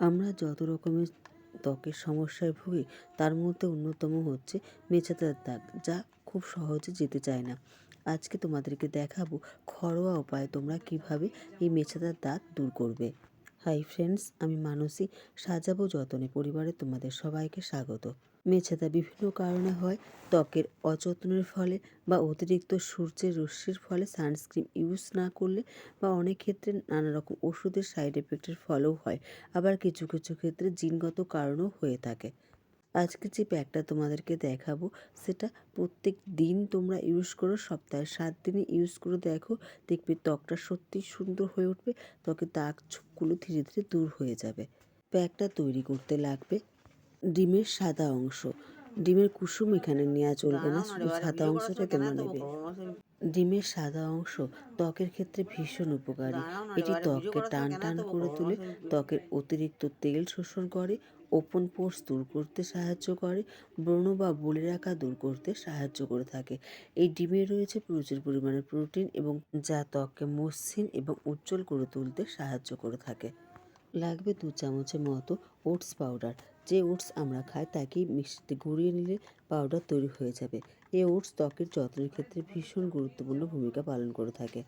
আমরা যত রকমের ত্বকের সমস্যায় ভুগি, তার মধ্যে অন্যতম হচ্ছে মেছেদার দাগ, যা খুব সহজে যেতে চায় না। আজকে তোমাদেরকে দেখাবো ঘরোয়া উপায়ে তোমরা কীভাবে এই মেছেদার দাগ দূর করবে। হাই ফ্রেন্ডস, আমি মানসী, সাজাবো যতনে পরিবারে তোমাদের সবাইকে স্বাগত। মেছেদা বিভিন্ন কারণে হয়। ত্বকের অযত্নের ফলে বা অতিরিক্ত সূর্যের রশ্মির ফলে সানস্ক্রিন ইউজ না করলে বা অনেক ক্ষেত্রে নানা রকম ওষুধের সাইড এফেক্টের ফলেও হয়। আবার কিছু কিছু ক্ষেত্রে জিনগত কারণও হয়ে থাকে। আজকে যে প্যাকটা তোমাদেরকে দেখাবো, সেটা প্রত্যেক দিন তোমরা ইউজ করো, সপ্তাহে সাত দিনে ইউজ করে দেখো, দেখবে ত্বকটা সত্যি সুন্দর হয়ে উঠবে, ত্বকের দাগ ছোপগুলো ধীরে ধীরে দূর হয়ে যাবে। প্যাকটা তৈরি করতে লাগবে। ডিমের সাদা অংশ। ডিমের কুসুম এখানে নেওয়া চলবে না শুধু সাদা অংশটা তোমরা নেবে। ডিমের সাদা অংশ ত্বকের ক্ষেত্রে ভীষণ উপকারী। এটি ত্বককে টান টান করে তুলে ত্বকের অতিরিক্ত তেল শোষণ করে ওপেন পোর্স দূর করতে সাহায্য করে ব্রণ বা বলে রাখা দূর করতে সাহায্য করে থাকে। এই ডিমে রয়েছে প্রচুর পরিমাণে প্রোটিন এবং যা ত্বককে মসৃণ এবং উজ্জ্বল করে তুলতে সাহায্য করে থাকে। লাগবে দু চামচের মতো ওটস পাউডার। যে ওটস আমরা খাই তাকেই মিষ্টিতে গুঁড়িয়ে নিলে পাউডার তৈরি হয়ে যাবে। এই ওটস ত্বকের যত্নের ক্ষেত্রে ভীষণ গুরুত্বপূর্ণ ভূমিকা পালন করে থাকে।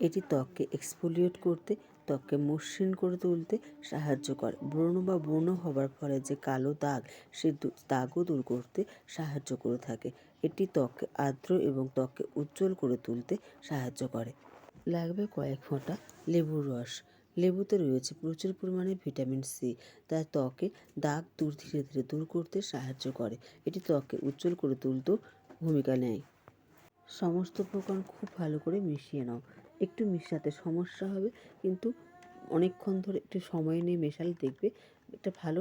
এটি ত্বককে এক্সফোলিয়েট করতে, ত্বককে মসৃণ করে তুলতে সাহায্য করে। ব্রণ বা ব্রণ হবার ফলে যে কালো দাগ, সে দাগও দূর করতে সাহায্য করে থাকে। এটি ত্বককে আর্দ্র এবং ত্বককে উজ্জ্বল করে তুলতে সাহায্য করে। লাগবে কয়েক ফোঁটা লেবুর রস। লেবুতে রয়েছে প্রচুর পরিমাণে ভিটামিন সি তা ত্বকে দাগ দূর ধীরে ধীরে দূর করতে সাহায্য করে। এটি ত্বককে উজ্জ্বল করে তুলতেও ভূমিকা নেয়। সমস্ত উপকরণ খুব ভালো করে মিশিয়ে নাও। একটু মিশাতে সমস্যা হবে, কিন্তু অনেকক্ষণ ধরে একটু সময় নিয়ে মেশালে দেখবে একটা ভালো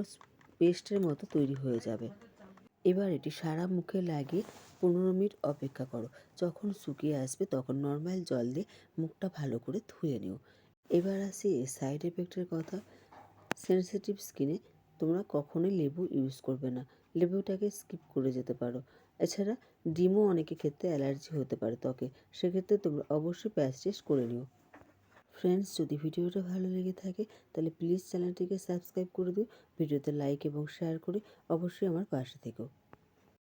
পেস্টের মতো তৈরি হয়ে যাবে। এবার এটি সারা মুখে লাগিয়ে পনেরো মিনিট অপেক্ষা করো। যখন শুকিয়ে আসবে, তখন নর্মাল জল দিয়ে মুখটা ভালো করে ধুয়ে নিও। এবার আসি সাইড এফেক্টের কথা। সেন্সিটিভ স্কিনে তোমরা কখনোই লেবু ইউজ করবে না। লেবুটাকে স্কিপ করে যেতে পারো। এছাড়া ডিমও অনেকের ক্ষেত্রে অ্যালার্জি হতে পারে ত্বকে। সেক্ষেত্রে তোমরা অবশ্যই প্যাচ টেস্ট করে নিও। ফ্রেন্ডস যদি ভিডিওটা ভালো লেগে থাকে, তাহলে প্লিজ চ্যানেলটিকে সাবস্ক্রাইব করে দিও। ভিডিওতে লাইক এবং শেয়ার করে অবশ্যই আমার পাশে থেকো।